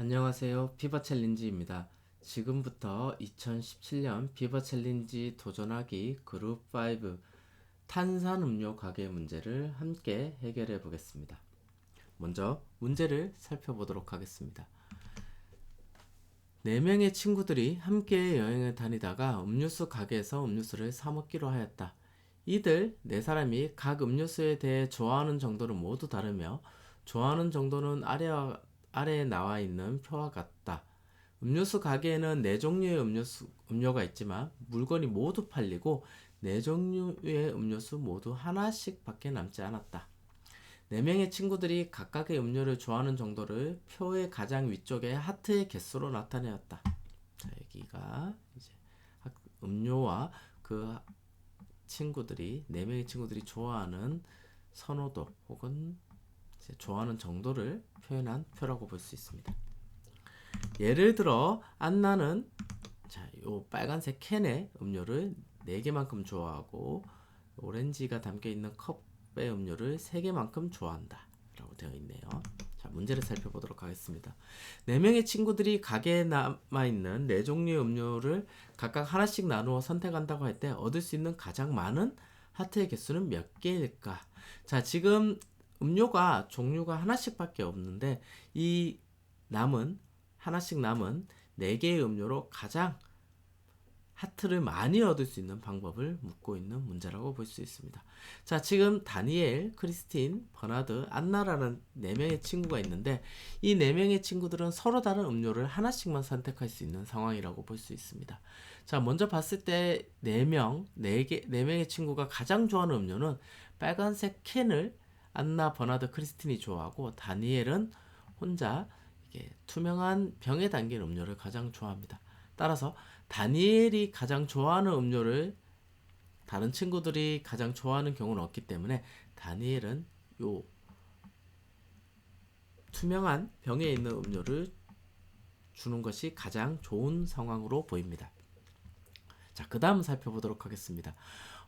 안녕하세요. 비버 챌린지입니다. 지금부터 2017년 비버 챌린지 도전하기 그룹 5 탄산음료 가게 문제를 함께 해결해 보겠습니다. 먼저 문제를 살펴보도록 하겠습니다. 네 명의 친구들이 함께 여행을 다니다가 음료수 가게에서 음료수를 사 먹기로 하였다. 이들 네 사람이 각 음료수에 대해 좋아하는 정도는 모두 다르며 좋아하는 정도는 아래와, 아래에 나와 있는 표와 같다. 음료수 가게에는 네 종류의 음료수, 음료가 있지만 물건이 모두 팔리고 네 종류의 음료수 모두 하나씩 밖에 남지 않았다. 네 명의 친구들이 각각의 음료를 좋아하는 정도를 표의 가장 위쪽에 하트의 개수로 나타내었다. 자, 여기가 이제 학- 음료와 그 친구들이 네 명의 친구들이 좋아하는 선호도 혹은 좋아하는 정도를 표현한 표라고 볼 수 있습니다. 예를 들어 안나는 자, 요 빨간색 캔의 음료를 4개만큼 좋아하고 오렌지가 담겨 있는 컵의 음료를 3개만큼 좋아한다. 라고 되어 있네요. 자, 문제를 살펴보도록 하겠습니다. 4명의 친구들이 가게에 남아 있는 4종류의 음료를 각각 하나씩 나누어 선택한다고 할 때 얻을 수 있는 가장 많은 하트의 개수는 몇 개일까? 자, 지금 음료가 종류가 하나씩밖에 없는데 이 남은 하나씩 남은 4개의 음료로 가장 하트를 많이 얻을 수 있는 방법을 묻고 있는 문제라고 볼 수 있습니다. 자, 지금 다니엘, 크리스틴, 버나드, 안나라는 4명의 친구가 있는데 이 4명의 친구들은 서로 다른 음료를 하나씩만 선택할 수 있는 상황이라고 볼 수 있습니다. 자, 먼저 봤을 때 4명, 4개, 4명의 친구가 가장 좋아하는 음료는 빨간색 캔을 안나, 버나드, 크리스틴이 좋아하고 다니엘은 혼자 이게 투명한 병에 담긴 음료를 가장 좋아합니다. 따라서 다니엘이 가장 좋아하는 음료를 다른 친구들이 가장 좋아하는 경우는 없기 때문에 다니엘은 요 투명한 병에 있는 음료를 주는 것이 가장 좋은 상황으로 보입니다. 자, 그 다음 살펴보도록 하겠습니다.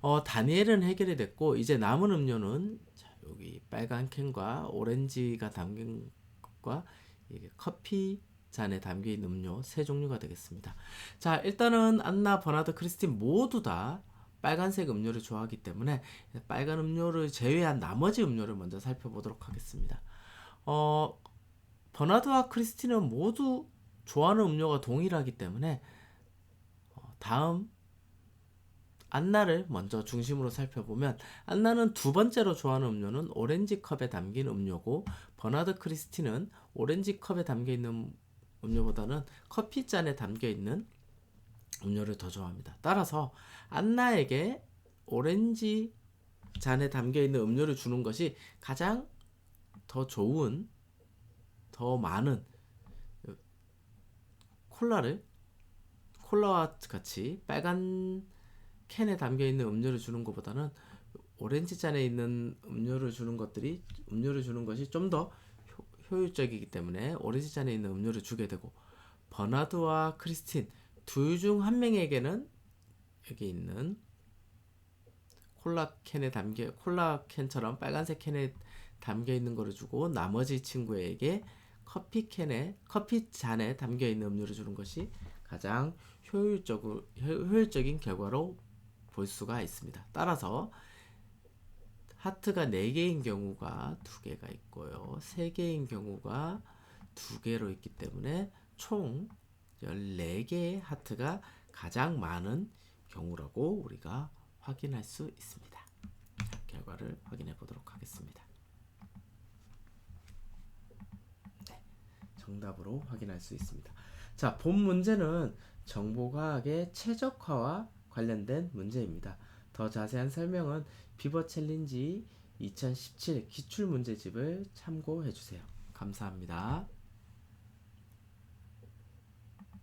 어, 다니엘은 해결이 됐고, 이제 남은 음료는, 자, 여기 빨간 캔과 오렌지가 담긴 것과 이게 커피 잔에 있는 음료 세 종류가 되겠습니다. 자, 일단은 안나, 버나드, 크리스틴 모두 다 빨간색 음료를 좋아하기 때문에 빨간 음료를 제외한 나머지 음료를 먼저 살펴보도록 하겠습니다. 어, 버나드와 크리스틴은 모두 좋아하는 음료가 동일하기 때문에 어, 다음 안나를 먼저 중심으로 살펴보면 안나는 두 번째로 좋아하는 음료는 오렌지 컵에 담긴 음료고 버나드 크리스틴은 오렌지 컵에 담겨 있는 음료보다는 커피 잔에 담겨 있는 음료를 더 좋아합니다. 따라서 안나에게 오렌지 잔에 담겨 있는 음료를 주는 것이 가장 더 좋은 더 많은 콜라를 콜라와 같이 빨간 캔에 담겨 있는 음료를 주는 것보다는 오렌지 잔에 있는 음료를 주는 것들이 음료를 주는 것이 좀 더 효율적이기 때문에 오렌지 잔에 있는 음료를 주게 되고 버나드와 크리스틴 둘 중 한 명에게는 여기 있는 콜라 캔에 담겨 콜라 캔처럼 빨간색 캔에 담겨 있는 거를 주고 나머지 친구에게 커피 캔에 커피 잔에 담겨 있는 음료를 주는 것이 가장 효율적으로 효율적인 결과로 볼 수가 있습니다. 따라서 하트가 4개인 경우가 2개가 있고요. 3개인 경우가 2개로 있기 때문에 총 14개의 하트가 가장 많은 경우라고 우리가 확인할 수 있습니다. 자, 결과를 확인해 보도록 하겠습니다. 네, 정답으로 확인할 수 있습니다. 자, 본 문제는 정보과학의 최적화와 관련된 문제입니다. 더 자세한 설명은 비버 챌린지 2017 기출 문제집을 참고해 주세요. 감사합니다.